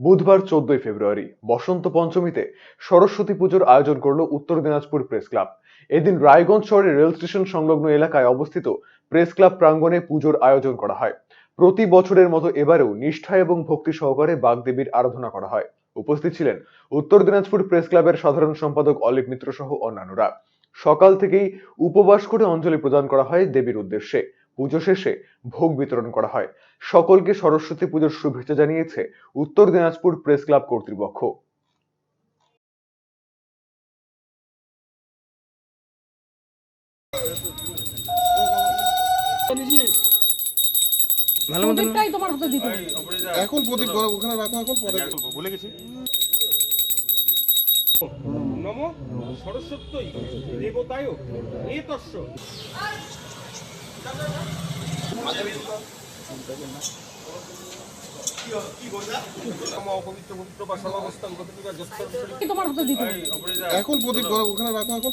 বুধবার চোদ্দই ফেব্রুয়ারি, বসন্ত পঞ্চমীতে সরস্বতী পুজোর আয়োজন করল উত্তর দিনাজপুর প্রেস ক্লাব। এদিন রায়গঞ্জ শহরের রেল স্টেশন সংলগ্ন এলাকায় অবস্থিত প্রেস ক্লাব প্রাঙ্গণে পুজোর আয়োজন করা হয়। প্রতি বছরের মতো এবারেও নিষ্ঠা এবং ভক্তি সহকারে বাগদেবীর আরাধনা করা হয়। উপস্থিত ছিলেন উত্তর দিনাজপুর প্রেস ক্লাবের সাধারণ সম্পাদক অলিক মিত্র সহ অন্যান্যরা। সকাল থেকেই উপবাস করে অঞ্জলি প্রদান করা হয় দেবীর উদ্দেশ্যে। পুজো শেষে ভোগ বিতরণ করা হয়। সকলকে সরস্বতী পুজোর শুভেচ্ছা জানিয়েছে উত্তর দিনাজপুর প্রেস ক্লাব কর্তৃপক্ষ। ভালো মতন তোমার হাতে দিতে এখন প্রদীপ ওখানে রাখো এখন পরে ভুলে গেছি। নম সরস্বত্যই দেবতায় এতস্য অপবিত্র এখন প্রদীপ ওখানে রাখো এখন।